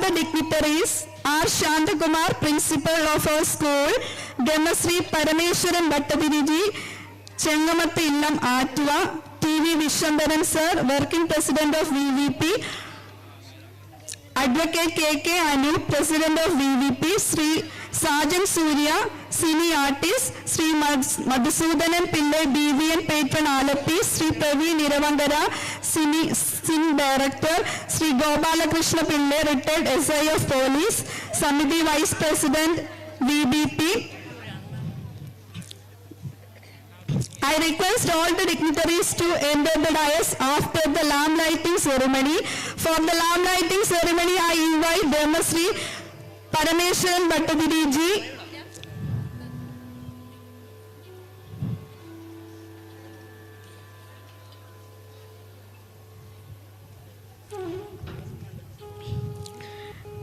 the dignitaries R. Shantakumar, principal of our school, Ganasri Parameshwaran Bhattadiriji, Chengamattu Illam Atwa, TV Vishwambaran sir, working president of VVP, Advocate KK Anu, Sri Sajan Surya, Cine Artist, Sri Madh- Madhusudanan Pillai, BVN Patron Alappi, Sri Praveen Iravangara, Cine, Cine Director, Sri Gopalakrishna Pillai, retired SI Police, Samiti Vice President, VBP, I request all the dignitaries to enter the dais after the lamp lighting ceremony. For the lamp lighting ceremony, I invite Brahmasri Parameshwaran Bhattadiriji,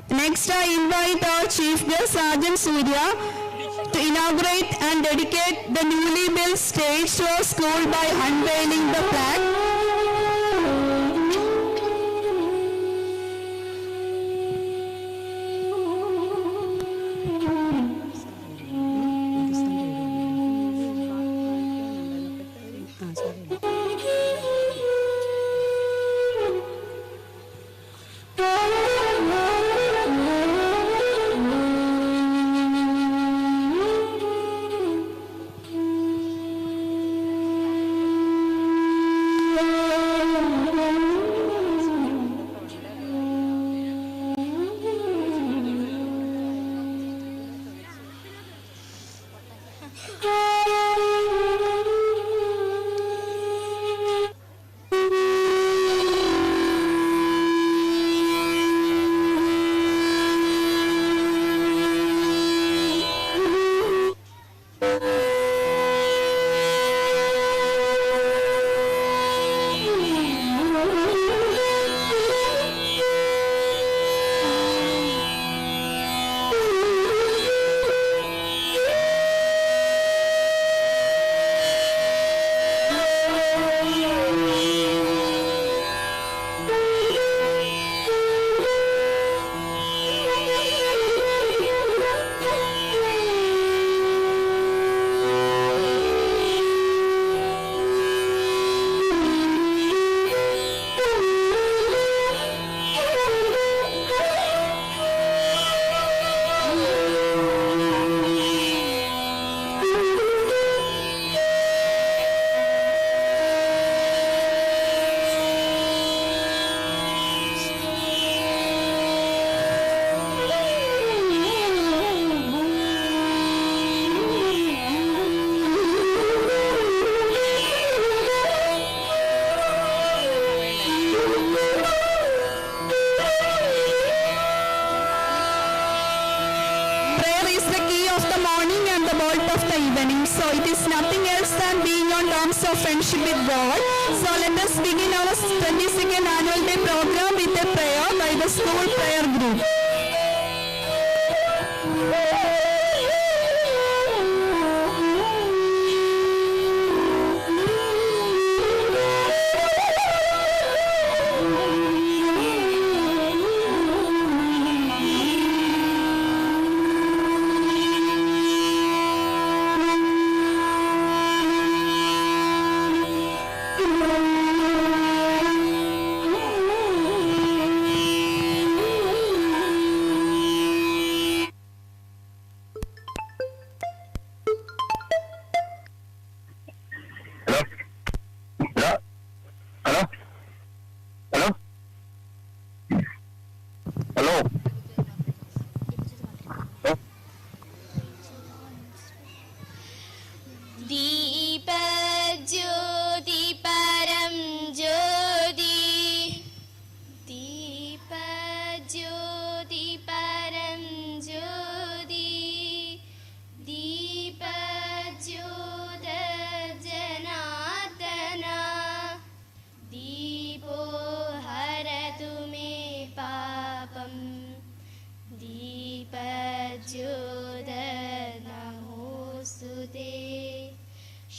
Next, I invite our chief guest, Sergeant Surya, to inaugurate and dedicate the newly built stage to our school by unveiling the flag. Evening. So it is nothing else than being on terms of friendship with God. So let us begin our 22nd annual day program with a prayer by the school prayer group.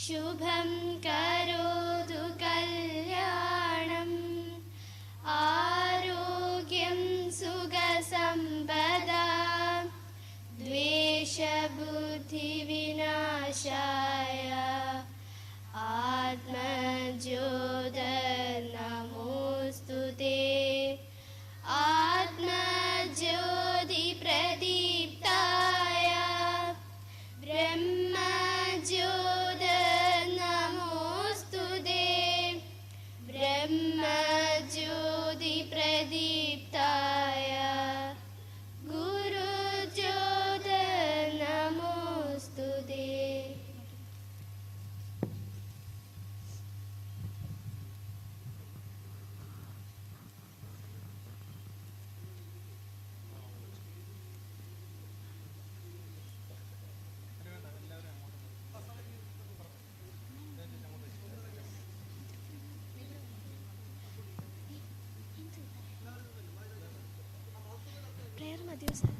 शुभं Adiós.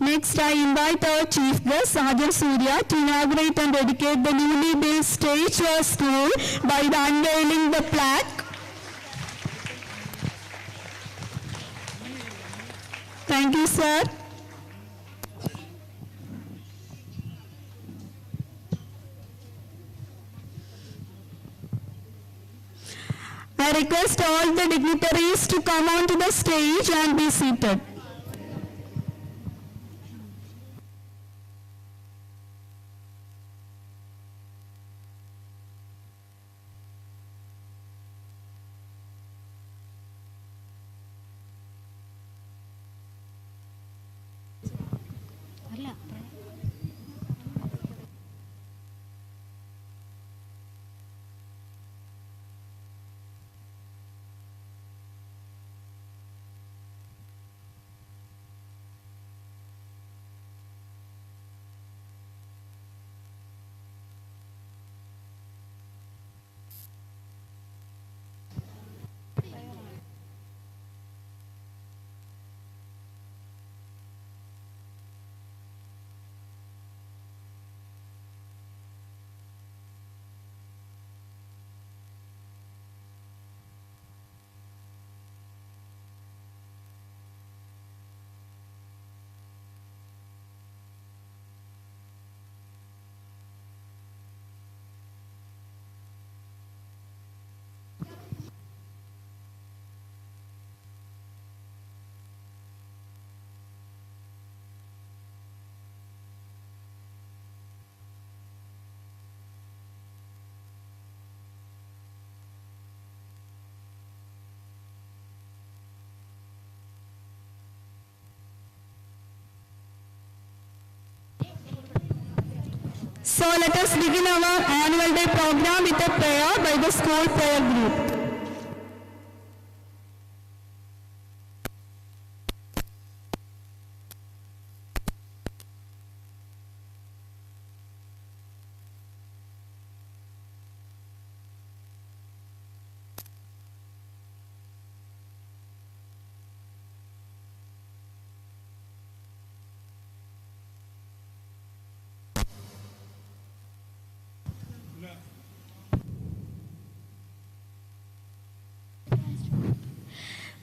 Next, I invite our chief guest, Sergeant Surya, to inaugurate and dedicate the newly built stage for school by unveiling the plaque. Thank you, sir. I request all the dignitaries to come onto the stage and be seated. Mira. So let us begin our annual day program with a prayer by the school prayer group.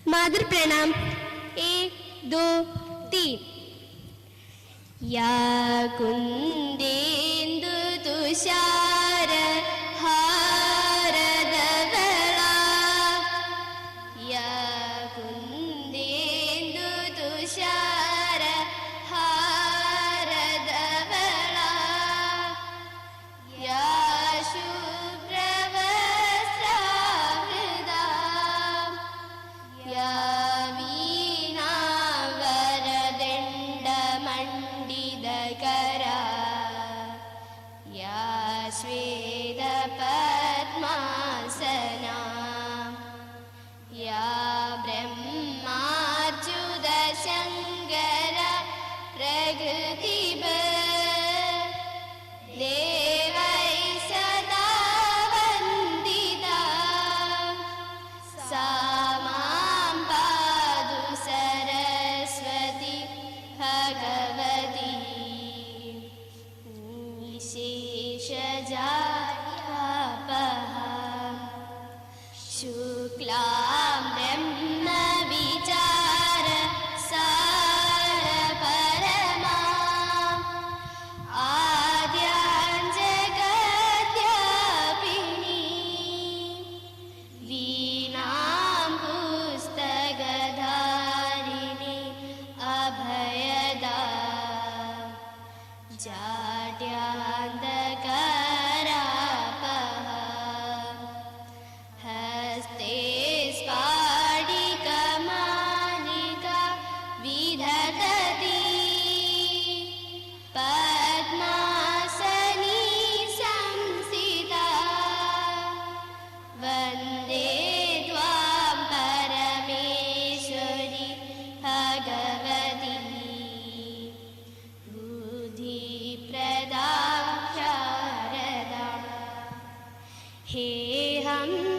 मातृ प्रणाम एक दो तीन। या कुन्देन्दु तुषार करा। या स्वे should. हम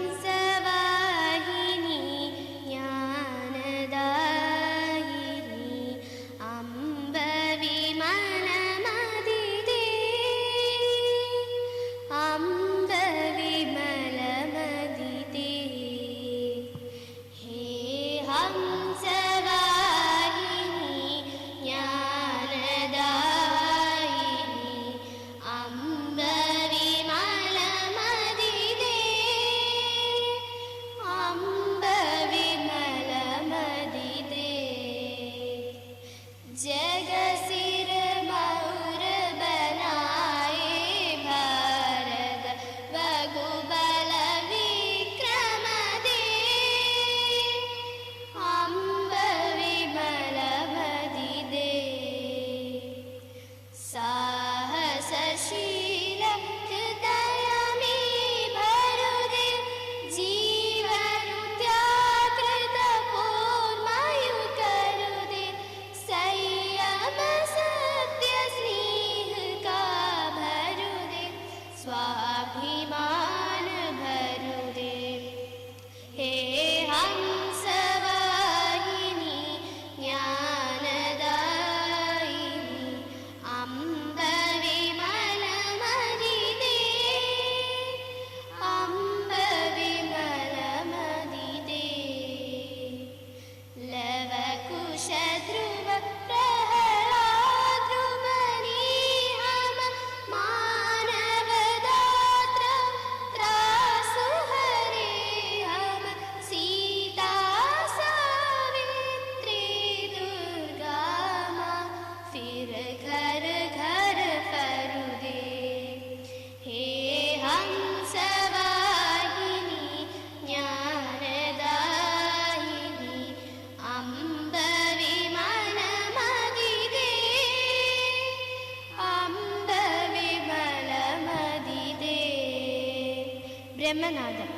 لمن هذا؟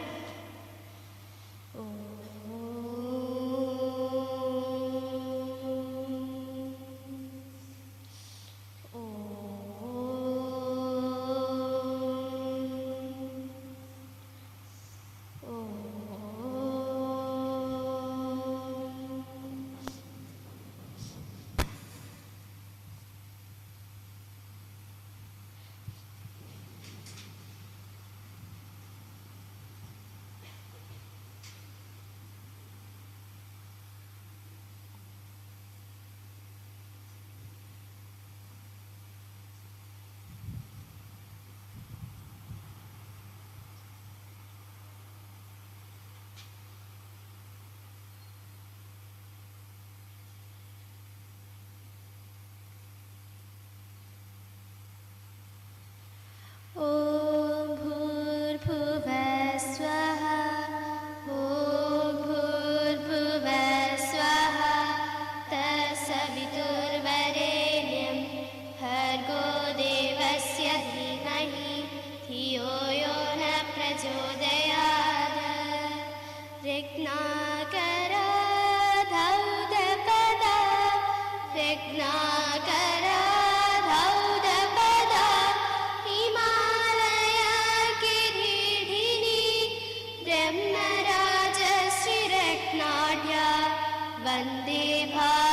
वन्दे भारतमादरम्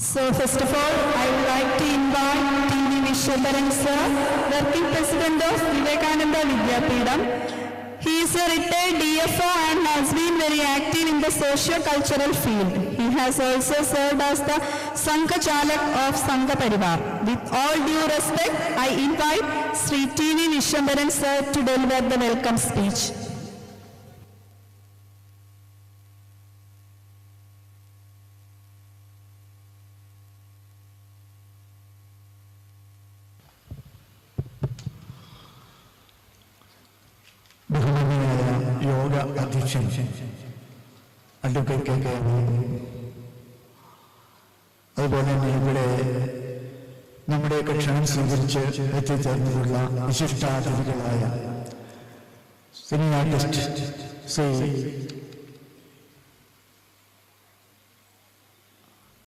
So first of all, I would like to invite T.V. Vishwabaran sir, working president of Vivekananda Vidyapeetham. He is a retired DFO and has been very active in the socio-cultural field. He has also served as the Sangha Chalak of Sangha Parivar. With all due respect, I invite Sri T.V. Vishwabaran sir to deliver the welcome speech. അധ്യക്ഷൻ advocate K. അതുപോലെ തന്നെ ഇവിടെ നമ്മുടെയൊക്കെ ക്ഷണം സ്വീകരിച്ച് എത്തിച്ചേർന്നിട്ടുള്ള വിശിഷ്ടാതിഥികളായ cine artist Shri